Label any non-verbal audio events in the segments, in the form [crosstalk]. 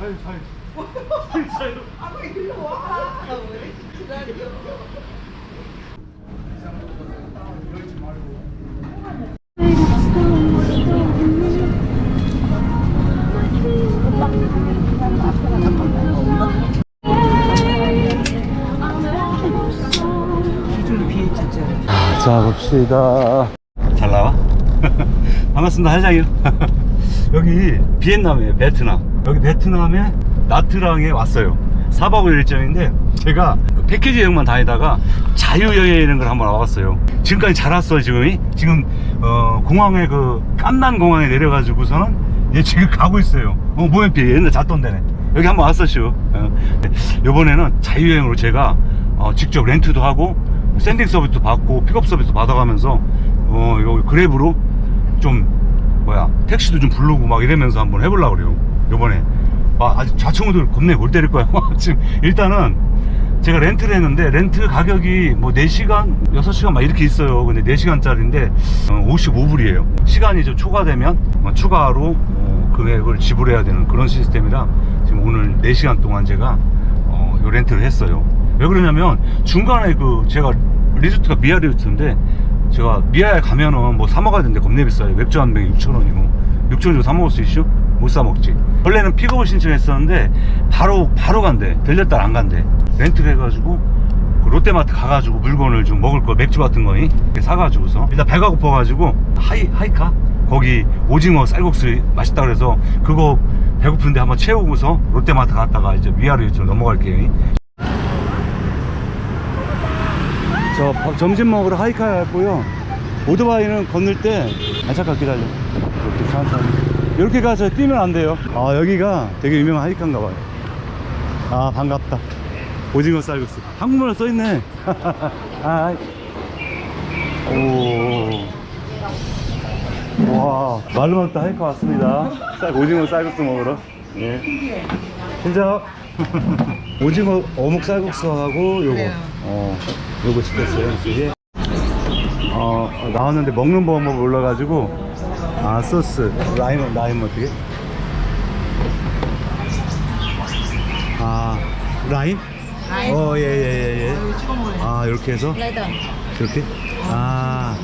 사이 사이 사이 자 봅시다. 잘 나와? [laughs] 반갑습니다 할장이요 [laughs] 여기 비엔남이에요 베트남 여기 베트남에 나트랑에 왔어요. 4박 5일 일정인데 제가 그 패키지 여행만 다니다가 자유여행이라는 걸 한번 와봤어요. 지금까지 잘 왔어요 지금 지금 어, 공항에 그 깜난 공항에 내려가지고서는 얘 지금 가고 있어요. 어 모엠피 옛날 잤던 데네. 여기 한번 왔었죠 어. 이번에는 자유여행으로 제가 어, 직접 렌트도 하고 샌딩 서비스도 받고 픽업 서비스도 받아가면서 어 여기 그랩으로 좀 뭐야 택시도 좀 부르고 막 이러면서 한번 해보려고 그래요 요번에. 막 아직 좌충우돌 겁내 골 때릴 거야. [laughs] 지금 일단은 제가 렌트를 했는데 렌트 가격이 뭐 4시간 6시간 막 이렇게 있어요. 근데 4시간짜리인데 55불이에요. 시간이 좀 초과되면 어, 추가로 어, 금액을 지불해야 되는 그런 시스템이라 지금 오늘 4시간 동안 제가 어, 요 렌트를 했어요. 왜 그러냐면 중간에 그 제가 리조트가 미아 리조트인데 제가 미아에 가면은 뭐 사 먹어야 되는데 겁내 비싸요. 맥주 한 병에 6천원이고. 6천원 주고 사 먹을 수 있죠? 못 사 먹지. 원래는 픽업을 신청했었는데 바로 바로 간대. 들렸다 안 간대. 렌트를 해가지고 그 롯데마트 가가지고 물건을 좀 먹을 거 맥주 같은 거 이렇게 사가지고서. 일단 배가 고파가지고 하이 하이카? 거기 오징어 쌀국수 맛있다 그래서 그거 배고픈데 한번 채우고서 롯데마트 갔다가 이제 미아리 좀 넘어갈게요. 저 밥- 점심 먹으러 하이카에 갔고요. 오토바이는 건널 때 아, 잠깐 기다려. 이렇게 천천히 이렇게 가서 뛰면 안 돼요. 아 여기가 되게 유명한 하이카인가 봐요. 아 반갑다. 오징어 쌀국수. 한국말로 써있네. [laughs] 아, 오 와 말로만 듣다 하이카 왔습니다. 쌀 오징어 쌀국수 먹으러. 예. 진짜 [laughs] 오징어 어묵 쌀국수하고 요거. 어 요거 시켰어요. 이게. 어 나왔는데 먹는 방법 몰라가지고 아 소스 라임 라임 어떻게 아 라임 라임. 어 예 예 예예 찍어 먹어요. 아 이렇게 해서 레더. 이렇게 아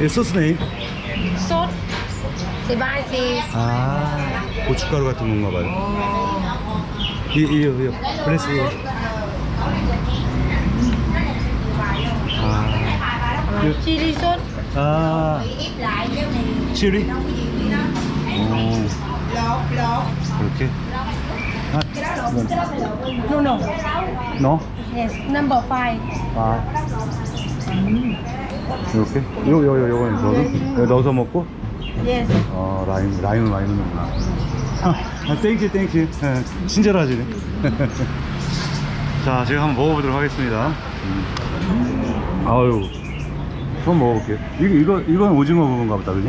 이 소스 네임 솥. 스파이시. 아 고춧가루 같은 건가 봐요 이, 이, 이, 프레스. 아, 그, 치리 솥. 아, 치리? 오, 이렇게? 아, No no. 너? Yes. Number five. 아, 이렇게? 요, 요, 요, 요거는 넣어서? 여기 넣어서 먹고? Yes. 어, 라임, 라임을 많이 넣는구나. 아, 땡큐, 땡큐. 예, 친절하시네. [laughs] 자, 제가 한번 먹어보도록 하겠습니다. 음. 아유, 처음 먹어볼게요. 이거, 이거, 이건 오징어 부분가 보다, 그지?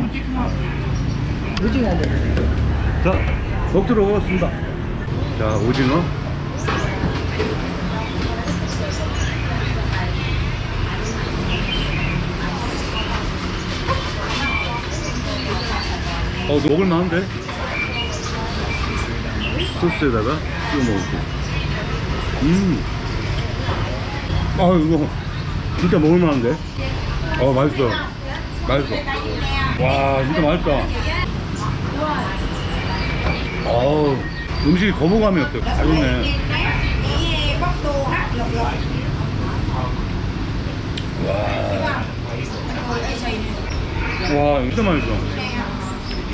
오징어. 자, 먹도록 하겠습니다. 자, 오징어. 어, 먹을만한데? 소스에다가 찍어 먹을게. 음. 아, 이거 진짜 먹을만한데? 어, 맛있어. 맛있어. 와, 진짜 맛있다. 어우, 음식이 거부감이 없어요. 맛있네. 와. 와, 진짜 맛있어.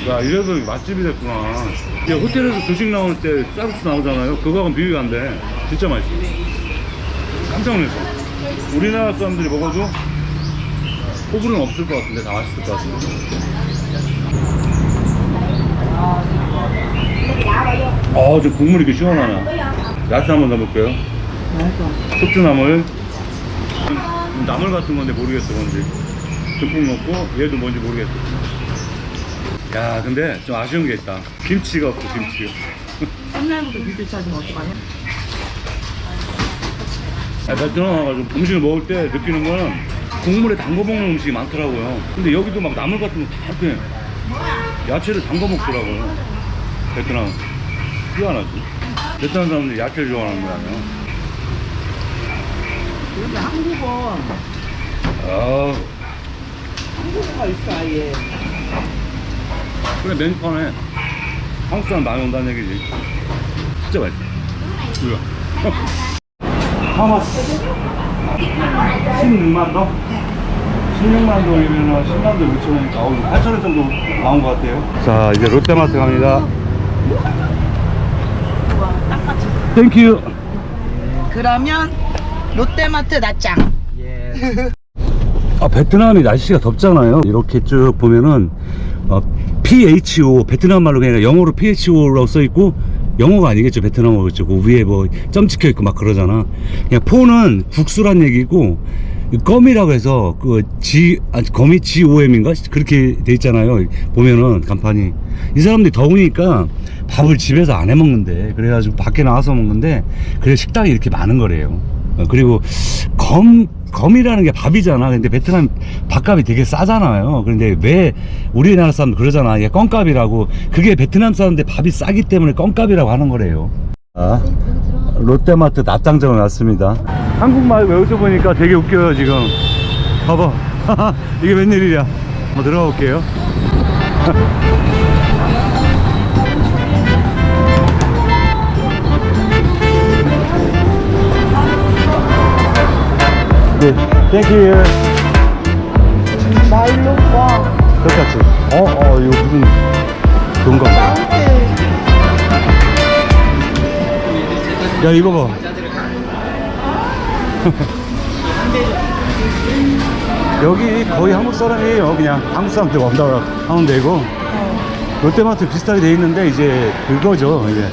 야, 이래서 맛집이 됐구나. 이게 호텔에서 조식 나올 때 쌀국수 나오잖아요. 그거하고는 비교가 안 돼. 진짜 맛있어. 깜짝 놀랐어. 우리나라 사람들이 먹어도 호불호는 없을 것 같은데 다 맛있을 것 같은데. 아, 저 국물이 이렇게 시원하나. 야채 한번 넣어볼게요. 숙주나물. 나물 같은 건데 모르겠어, 뭔지. 듬뿍 넣고, 얘도 뭔지 모르겠어. 야, 근데 좀 아쉬운 게 있다. 김치가 없어, 김치가. 옛날부터 비교 찾으면 어떡하냐? 아, 베트남 와가지고 음식을 먹을 때 느끼는 거는 국물에 담궈 먹는 음식이 많더라고요. 근데 여기도 막 나물 같은 거 다 이렇게 야채를 담궈 먹더라고요. 베트남. 희한하지. 베트남 사람들이 야채를 좋아하는 거야. 여기 한국어 아, 한국어가 있어 아예 그래 메뉴판에 한국 사람 많이 온다는 얘기지. 진짜 맛있어. 이거. [laughs] 하마스 16만 동? 16만 동이면 10만 동 6천 원이니까 8천 원 정도 나온 것 같아요. 자, 이제 롯데마트 갑니다. 땡큐. 그러면 롯데마트 낫짱 아, 베트남이 날씨가 덥잖아요. 이렇게 쭉 보면은 어, PHO 베트남 말로 그냥 영어로 PHO라고 써 있고 영어가 아니겠죠 베트남어 그쪽 그 위에 뭐 점 찍혀 있고 막 그러잖아. 그냥 포는 국수란 얘기고 이 껌이라고 해서 그 G 아 검이 GOM인가 그렇게 돼 있잖아요. 보면은 간판이 이 사람들이 더우니까 밥을 집에서 안 해 먹는데 그래가지고 밖에 나와서 먹는데 그래 식당이 이렇게 많은 거래요. 어, 그리고 검 검이라는 게 밥이잖아. 근데 베트남 밥값이 되게 싸잖아요. 그런데 왜 우리나라 사람들 그러잖아. 이게 껌값이라고. 그게 베트남 사람들 밥이 싸기 때문에 껌값이라고 하는 거래요. 아, 롯데마트 납장점을 왔습니다. 한국말 여기서 보니까 되게 웃겨요, 지금. 봐봐. [laughs] 이게 웬일이야. 한번 들어가 볼게요. [laughs] 네, 땡큐. 말로 와 똑같이. 어, 어, 이거 무슨 같아. 야, 이거 봐. [laughs] 여기 거의 한국 사람이에요. 그냥 한국 사람들 온다고 하면 되고. 롯데마트 비슷하게 돼 있는데, 이제 그거죠. 이제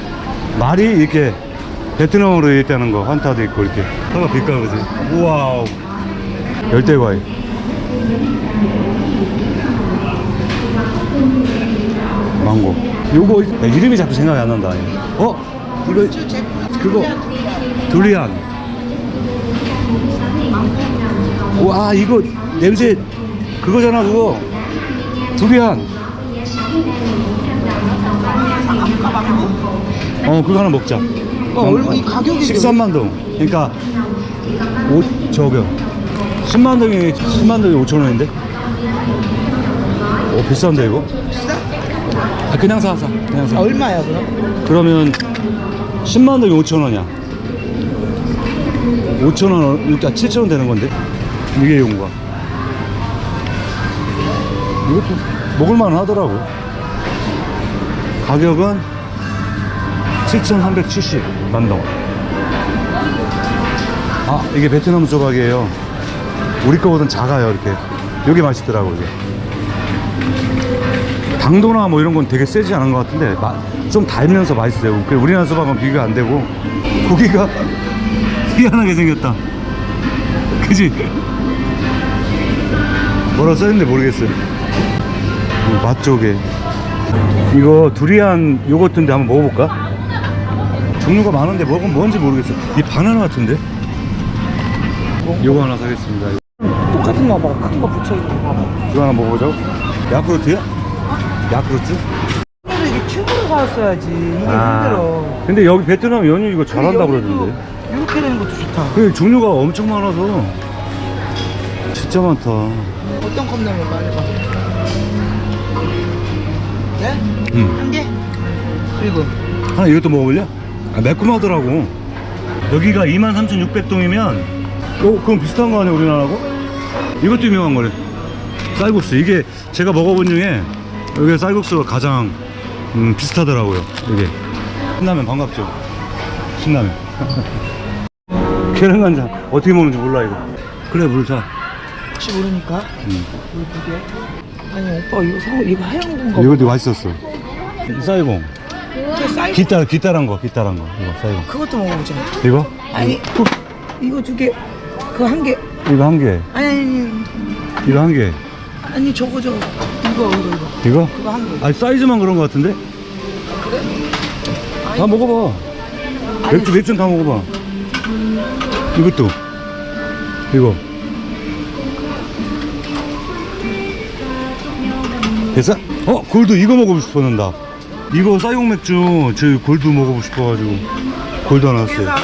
말이 이렇게 베트남어로 돼 있다는 거. 환타도 있고, 이렇게. 하나 빛깔 보세요. 우와우. 열대 과일. 망고. 요거 야, 이름이 자꾸 생각이 안 난다. 어? 이거 그거 두리안. 와 이거 냄새 그거잖아 그거. 두리안. 어 그거 하나 먹자. 어, 얼마- 이 가격이 13만 동. 그러니까 오 저겨 10만 동이 10만 동이 5천 원인데. 오 비싼데 이거? 비싸? 아, 그냥 사, 사. 그냥 사. 아, 얼마야 그럼? 그러면 10만 원이 5천 원이야. 5천 원, 그러니까 7천 원 되는 건데. 이게 용과. 이것도 먹을만 하더라고. 가격은 7,370만 동. 아, 이게 베트남 조각이에요. 우리 거보단 작아요, 이렇게. 이게 맛있더라고, 이게. 당도나 뭐 이런 건 되게 세지 않은 것 같은데 마- 좀 달면서 맛있어요. 그 우리나라 수박은 비교가 안 되고 고기가 [laughs] 희한하게 생겼다. 그지? 뭐라 써있는데 모르겠어요. 음, 맛 쪽에 이거 두리안 요거트인데 한번 먹어볼까? 종류가 많은데 뭐건 뭔지 모르겠어. 이 바나나 같은데? 요거 하나 사겠습니다. 거 봐. 큰 거 붙여있는 거 봐. 이거 하나 먹어보자고. 야쿠르트야? 야쿠르트? 근데 이게 튜브로 사왔어야지. 이게 아. 힘들어. 근데 여기 베트남 연유 이거 잘한다 그러던데. 이렇게 되는 것도 좋다. 그 종류가 엄청 많아서 진짜 많다. 어떤 컵라면 말해봐. 네? 응. 한 개? 그리고 하나 이것도 먹어볼래? 아, 매콤하더라고. 여기가 23,600동이면 어, 그럼 비슷한 거 아니야 우리나라하고? 이것도 유명한 거래. 쌀국수. 이게 제가 먹어본 중에 여기 쌀국수가 가장 음, 비슷하더라고요. 이게 신라면 반갑죠? 신라면. [laughs] 계란 간장 어떻게 먹는지 몰라 이거. 그래 물 사. 혹시 모르니까 음. 물두 개. 아니 오빠 이거 사 이거 하얀 건가? 이것도 맛있었어. 쌀공. 이게 사이즈 기타 기타란 거 기타란 거 이거 쌀공. 그것도 먹어보자. 이거? 아니 그, 이거 두 개. 그거 한 개. 이거 한 개. 아니 아니 이거 한 개. 아니 저거 저거 이거 이거 이거 이거? 그거 한 개. 아니 사이즈만 그런 거 같은데? 다 먹어봐. 아니, 맥주 맥주 다 먹어봐. 이것도. 이거. 됐어? 어, 골드 이거 먹고 싶었는다. 이거 쌀용 맥주 저 골드 먹어보고 싶어가지고 골드 하나. 회사도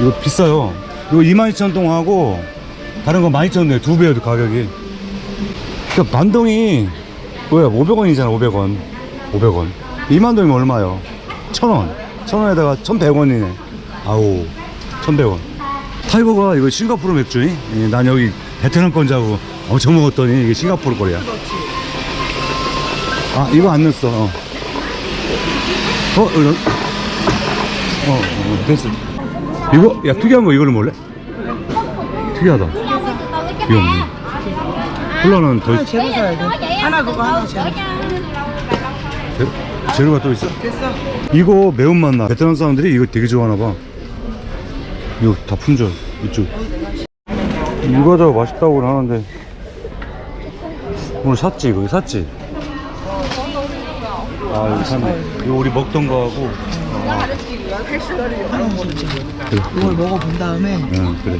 이거 비싸요. 이거 22,000동 하고 다른 거 12,000동 두 배여도 가격이. 그러니까 만동이 뭐야 500원이잖아 500원. 500원. 2만 동이면 얼마요? 1,000원. 1,000원에다가 1,100원이네. 아우 1,100원. 타이거가 이거 싱가포르 맥주니? 예, 난 여기 베트남 건자고 엄청 먹었더니 이게 싱가포르 거야. 아 이거 안 넣었어. 어, 어, 어, 어 됐어 이거? 야 특이한 거 이거를 몰래? 특이하다. 이거 없네. 콜라는 더 하나 있... 재료 사야 돼. 하나 그거 하나 재료. 재- 재료가 또 있어? 됐어. 이거 매운맛 나. 베트남 사람들이 이거 되게 좋아하나 봐. 이거 다 품절 이쪽. 이거 저 맛있다고 하는데. 오늘 샀지 이거? 샀지? 아 이거 샀네. 이거 우리 먹던 거하고 이걸 먹어본 다음에 응 그래.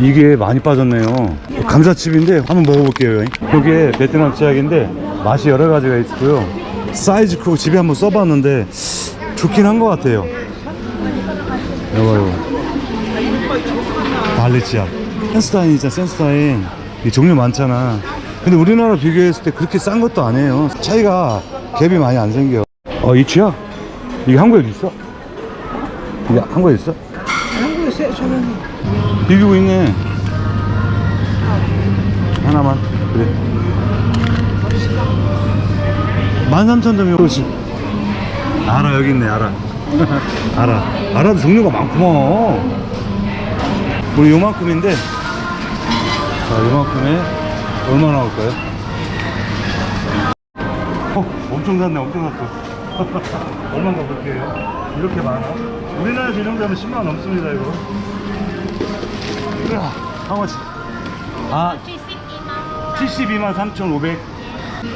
이게 많이 빠졌네요. 감자칩인데 한번 먹어볼게요 이게 베트남 치약인데 맛이 여러 가지가 있고요. 사이즈 크고 집에 한번 써봤는데 좋긴 한 것 같아요. 이거 이거 발리 치약. 센스타인 있잖아 센스타인. 이 종류 많잖아. 근데 우리나라 비교했을 때 그렇게 싼 것도 아니에요. 차이가 갭이 많이 안 생겨. 어 이 치약? 이게 한국에도 있어? 이게 한국에 있어? 한국에 세 저는 비비고 있네. 하나만. 그래. 13,000점이면 그렇지. 알아, 여기 있네, 알아. [laughs] 알아. 알아도 종류가 많구먼. 우리 요만큼인데. 자, 요만큼에 얼마 나올까요? 어, 엄청 샀네, 엄청 샀어. [laughs] 얼마인가 볼게요. 이렇게 많아? 우리나라에서 이 정도 하면 10만 원 넘습니다, 이거. 으아, how 아, 72만 3,500.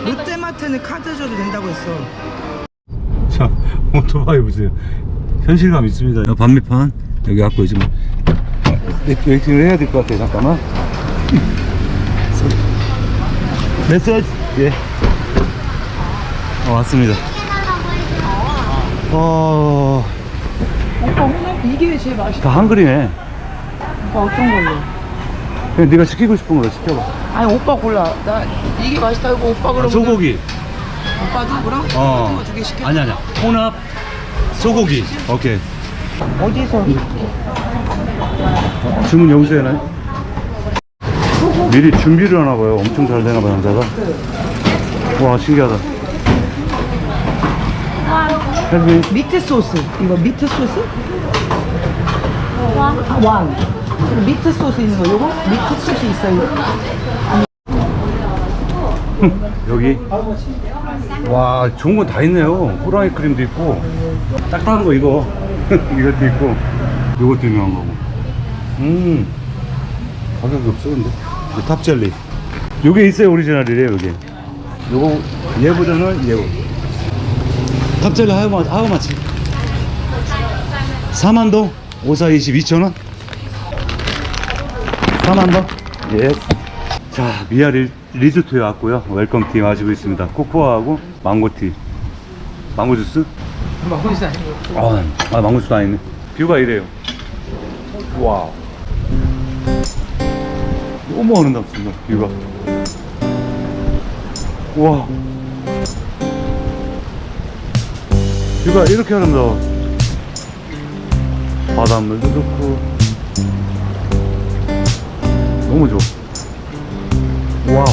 롯데마트는 카드 줘도 된다고 했어 자, 오토바이 보세요. 현실감 있습니다. 반미판 여기 갖고 뭐. 웨이팅을 해야 될 것 같아요. 잠깐만. 메시지. 예. 어, 왔습니다. 어, 오빠 홍합 이게 제일 맛있다 다 한글이네. 오빠 어떤 걸로? 그냥 네가 시키고 싶은 걸로 시켜봐. 아니 오빠 골라 나 이게 맛있다고 오빠 그러면 아, 소고기. 오빠도 그럼? 어. 같은 거두개 시켜 아니 아니야. 혼합 소고기. 오케이. 어디서? 주문 여기서 해나요? 미리 준비를 하나 봐요. 엄청 잘 되나 봐요, 남자가. 와, 신기하다. 헬미. 미트 소스 이거 미트 소스? 왕. 아, 왕. 그리고 미트 소스 있는 거 요거? 미트 소스 있어요 여기. 와, 좋은 건 다 있네요. 호랑이 크림도 있고. 딱딱한 거 이거. [laughs] 이것도 있고. 이것도 유명한 거고. 음. 가격이 없어, 근데. 탑젤리. 요게 있어요, 오리지널이래요, 여기. 요거, 얘 버전은 얘 고. 탑젤리 하우마, 하우마치? 4만동? 5420 2,000원? 4만동? 예. 자, 미아 리, 리조트에 왔고요. 웰컴티 마시고 있습니다. 코코아하고 망고티. 망고 주스? 먹고 있어 아니고 아, 아 망고 주스 아니네. 뷰가 이래요. 와. 너무 아름답습니다. 뷰가. 와. 뷰가 이렇게 아름다워. 바닷물도 좋고. 너무 좋아. 와우.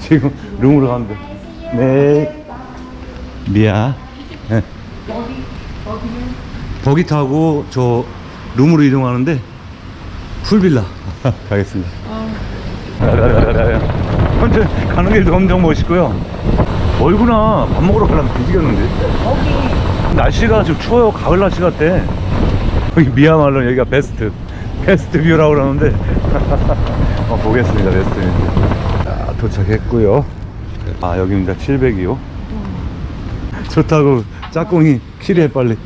지금 룸으로 간다. 네. 미야. 네. 버기 타고 저 룸으로 이동하는데 풀빌라 가겠습니다. 아무튼 가는 길도 엄청 멋있고요. 멀구나. 밥 먹으러 가려면 뒤지겠는데. 날씨가 좀 추워요. 가을 날씨 같아. 여기 [laughs] 미야말로 여기가 베스트. 베스트 뷰라고 그러는데. [laughs] 어, 보겠습니다. 베스트 뷰. 자, 도착했고요. 아, 여기입니다. 700이요. 좋다고 짝꿍이 키리해 빨리.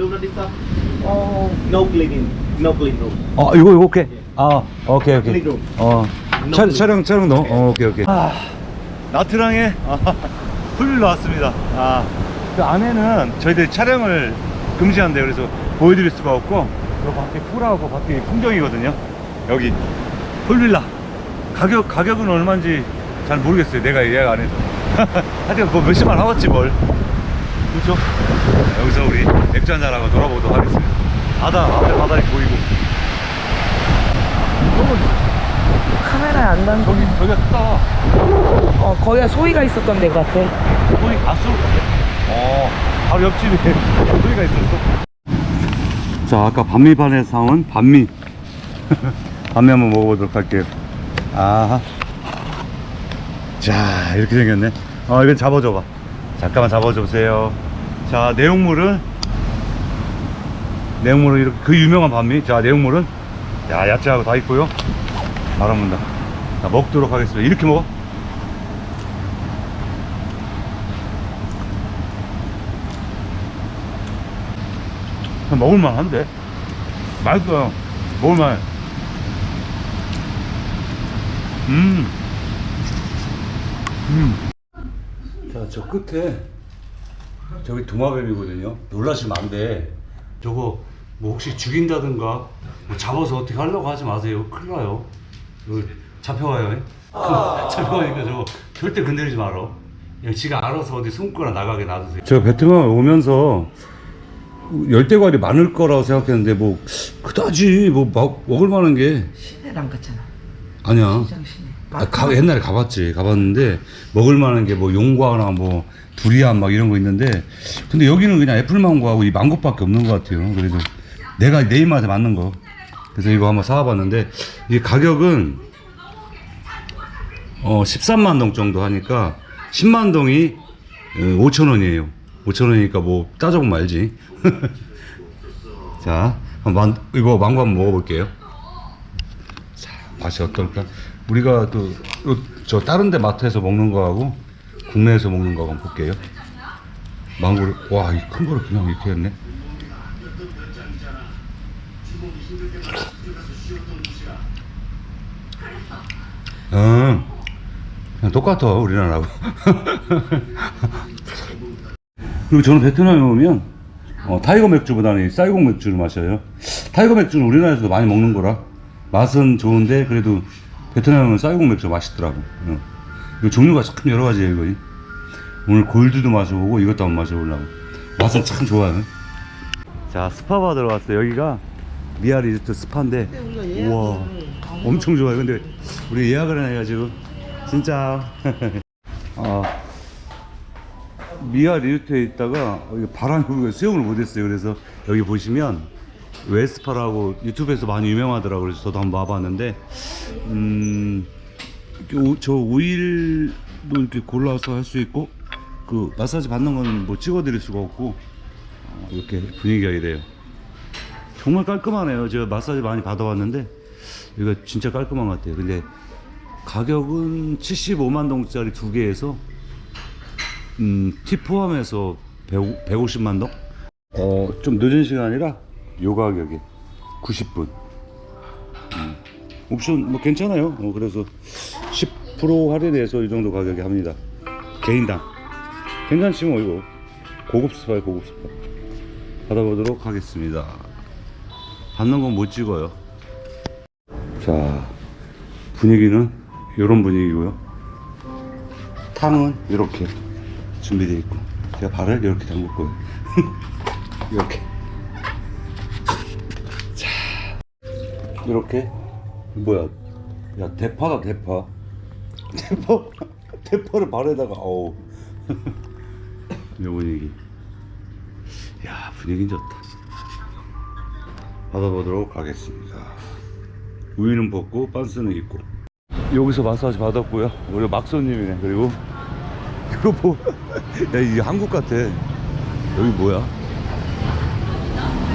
No cleaning, no clean room. 어, 이거, 이거 오케이. 아, 오케이, 오케이. 어, 차, 촬영, 촬영 넣어? 어, 오케이, 오케이. 아, 나트랑에 아, 풀 나왔습니다. 아, 그 안에는 저희들 촬영을 금지한대요. 그래서 보여드릴 수가 없고, 요 밖에 풀하고 밖에 풍경이거든요. 여기 풀빌라. 가격 가격은 얼마인지 잘 모르겠어요. 내가 예약 안 해서. [laughs] 하여튼 뭐 몇십만 하겠지 뭘. 자, 여기서 우리 맥주 한잔 하고 돌아보도록 하겠습니다. 바다 앞에 바다이 보이고. 카메라에 안 담겨. 저기 저기가 크다. 어, 거기가 소희가 있었던 데 같아. 소리 갔어? 어, 바로 옆집에 [laughs] 소리가 있었어. 자, 아까 반미반에 사온 반미. [laughs] 반미 한번 먹어보도록 할게요. 아 자, 이렇게 생겼네. 어, 이건 잡아줘봐. 잠깐만 잡아주세요. 자, 내용물은, 내용물은 이렇게, 그 유명한 반미. 자, 내용물은, 야, 야채하고 다 있고요. 말아본다. 자, 먹도록 하겠습니다. 이렇게 먹어? 먹을만 한데 맛있어요 먹을만 해 음. 음. 자, 저 끝에 저기 도마뱀이거든요. 놀라시면 안 돼. 저거 뭐 혹시 죽인다든가 뭐 잡아서 어떻게 하려고 하지 마세요. 큰일 나요. 이거 잡혀가요. 잡혀가니까 저거 절대 건드리지 말아. 그냥 지가 알아서 어디 숨거나 나가게 놔두세요. 제가 베트남 오면서 열대과일이 많을 거라고 생각했는데 뭐 그다지 뭐 막 먹을 만한 게 시내랑 같잖아. 아니야. 시장 시내. 아, 가, 옛날에 가봤지. 가봤는데 먹을 만한 게 뭐 용과나 뭐 두리안 막 이런 거 있는데 근데 여기는 그냥 애플망고하고 이 망고밖에 없는 것 같아요. 그래도 내가 내 입맛에 맞는 거. 그래서 이거 한번 사와봤는데 이 가격은 어 13만 동 정도 하니까 10만 동이 5천 원이에요. 5천 원이니까 뭐 따져보면 알지. [laughs] 자, 만- 이거 망고 한번 먹어볼게요. 자, 맛이 어떨까? 우리가 그, 저 다른 데 마트에서 먹는 거하고 국내에서 먹는 거 한번 볼게요. 망고를, 와, 이 큰 거를 그냥 이렇게 했네. 음, 그냥 똑같아, 우리나라하고. [laughs] 그리고 저는 베트남에 오면 어, 타이거 맥주보다는 이 쌀국 맥주를 마셔요. 타이거 맥주는 우리나라에서도 많이 먹는 거라 맛은 좋은데 그래도 베트남은 쌀국 맥주가 맛있더라고. 어. 이거 종류가 참 여러 가지예요, 이거. 오늘 골드도 마셔보고 이것도 한번 마셔보려고. 맛은 참 좋아요. 자, 스파 받으러 왔어요. 여기가 미아 리조트 스파인데 우와 엄청 좋아요. 근데 우리 예약을 해가지고 진짜 [laughs] 아 미아 리조트에 있다가 바람이 불고 수영을 못했어요. 그래서 여기 보시면 웨스파라고 유튜브에서 많이 유명하더라고요. 그래서 저도 한번 와봤는데 음, 이렇게 오- 저 오일도 이렇게 골라서 할 수 있고 그 마사지 받는 거는 뭐 찍어드릴 수가 없고 어, 이렇게 분위기가 이래요. 정말 깔끔하네요. 제가 마사지 많이 받아봤는데 이거 진짜 깔끔한 것 같아요. 근데 가격은 75만 동짜리 두 개에서 음, 팁 포함해서 100, 150만 동? 어, 좀 늦은 시간이라 요 가격에 90분. 음, 옵션 뭐 괜찮아요. 어, 그래서 10% 할인해서 이 정도 가격에 합니다. 개인당. 괜찮지 뭐 이거. 고급 스파요 고급 스파. 받아보도록 하겠습니다. 받는 건 못 찍어요. 자, 분위기는 이런 분위기고요. 탕은 이렇게 준비되어 있고 제가 발을 이렇게 담글 거예요. [laughs] 이렇게. 자 이렇게. 뭐야? 야 대파다 대파. [laughs] 대파 대파를 발에다가 어우. [laughs] 이 분위기. 야 분위기 좋다 받아보도록 하겠습니다 우유는 벗고 빤스는 입고 여기서 마사지 받았고요 우리 막손님이네 그리고 이거 뭐, [laughs] 야, 이게 한국 같아. 여기 뭐야?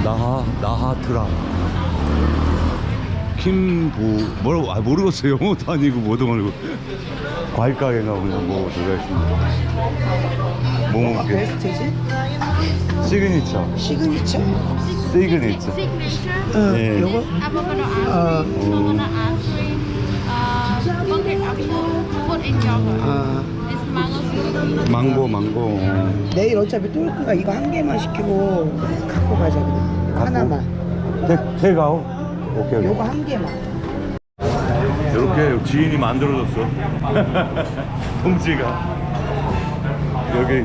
나하, 나하트라. 김보, 뭐라고, 아, 모르겠어요. 영어도 아니고, 뭐도 아니고. 과일 가게인가 보네. 뭐, 들어가 있습니다. 뭐 먹을게? 베스트지? 시그니처. 시그니처? 시그니처. 예. 요거? 아, 망고 망고 내일 어차피 똘크가 이거 한 개만 시키고 갖고 가자 그래. 하나만. 테, 테이크아웃? 오케이 오케이 요거 한 개만. 이렇게 지인이 만들어줬어 동지가 [laughs] 여기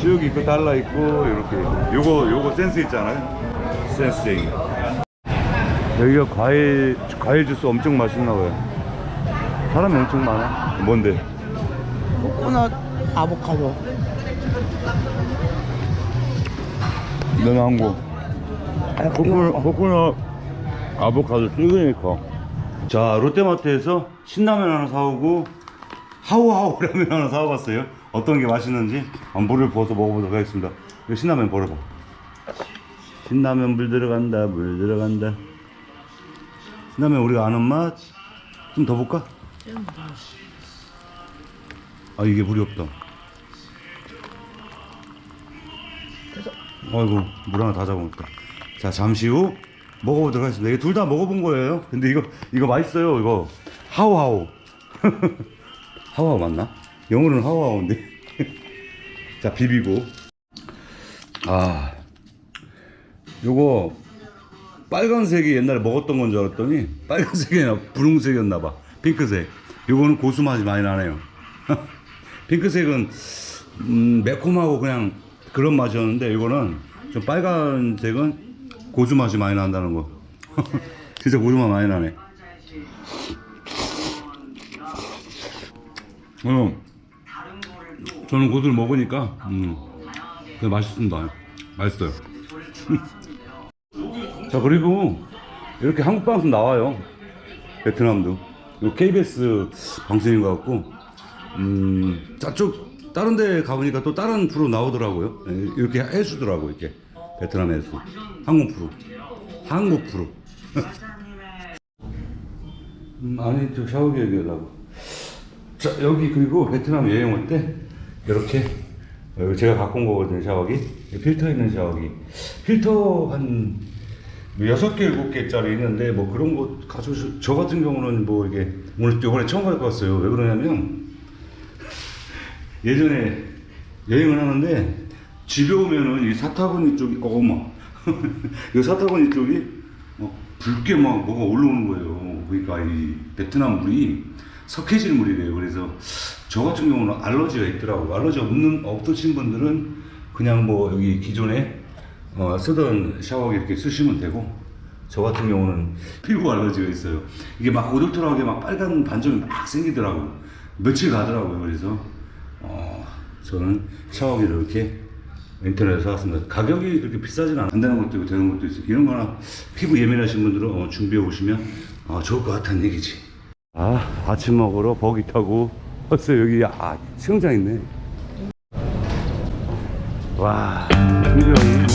쭉 있고 달라 있고 이렇게 요거 요거 센스 있잖아요 센스쟁이 여기가 과일 과일 주스 엄청 맛있나 봐요. 사람이 엄청 많아. 뭔데? 코코넛 아보카도. 너는 한거 아, 코코넛, 코코넛 아보카도 시그니커 자 롯데마트에서 신라면 하나 사오고 하우하우 [laughs] 라면 하나 사와봤어요. 어떤 게 맛있는지 물을 부어서 먹어보도록 하겠습니다. 신라면 버려봐 신라면 물 들어간다 물 들어간다. 신라면 우리가 아는 맛 좀 더 볼까? 아 이게 물이 없다. 아이고 물 하나 다 잡아먹었다. 자 잠시 후 먹어보도록 하겠습니다. 이게 둘 다 먹어본 거예요. 근데 이거 이거 맛있어요 이거. 하우하우 [laughs] 하우하우 맞나? 영어로는 하우하우인데. [laughs] 자 비비고. 아 요거 빨간색이 옛날에 먹었던 건 줄 알았더니 빨간색이 아니라 분홍색이었나 봐. 핑크색. 요거는 고수 맛이 많이 나네요. [laughs] 핑크색은 음, 매콤하고 그냥 그런 맛이었는데 이거는 좀 빨간색은 고수 맛이 많이 난다는 거. [laughs] 진짜 고수 맛 많이 나네. 어, 저는 고수를 먹으니까 음, 맛있습니다. 맛있어요 [laughs] 자 그리고 이렇게 한국 방송 나와요. 베트남도. KBS 방송인 것 같고 음 저쪽 다른 데 가보니까 또 다른 프로 나오더라고요. 예, 이렇게 해주더라고 이렇게. 베트남에서 한국 프로. 한국 프로. [laughs] 음, 아니 저 샤워기 얘기하려고. 자 여기 그리고 베트남 여행 올 때 이렇게 여기 제가 갖고 온 거거든요 샤워기. 필터 있는 샤워기. 필터 한 여섯 개 일곱 개짜리 있는데 뭐 그런 거 가져오시 저 같은 경우는 뭐 이게 오늘 이번에 처음 갖고 왔어요. 왜 그러냐면 [laughs] 예전에 여행을 하는데 집에 오면은 이 사타구니 쪽이 어머. [laughs] 이 사타구니 쪽이 어, 붉게 막 뭐가 올라오는 거예요. 그러니까 이 베트남 물이 석회질 물이래요. 그래서 저 같은 경우는 알러지가 있더라고요. 알러지가 없는 없으신 분들은 그냥 뭐 여기 기존에 어, 쓰던 샤워기 이렇게 쓰시면 되고 저 같은 경우는 피부 알러지가 있어요. 이게 막 오돌토락하게 막 빨간 반점이 막 생기더라고요 며칠 가더라고요 그래서. 어, 저는 샤워기를 이렇게 인터넷에서 사왔습니다. 가격이 그렇게 비싸진 않- 안 되는 것도 있고 되는 것도 있어요. 이런 거나 피부 예민하신 분들은 어, 준비해 오시면 어, 좋을 것 같다는 얘기지. 아 아침 먹으러 버기 타고 왔어요 여기 아 수영장 있네. 와 풍경이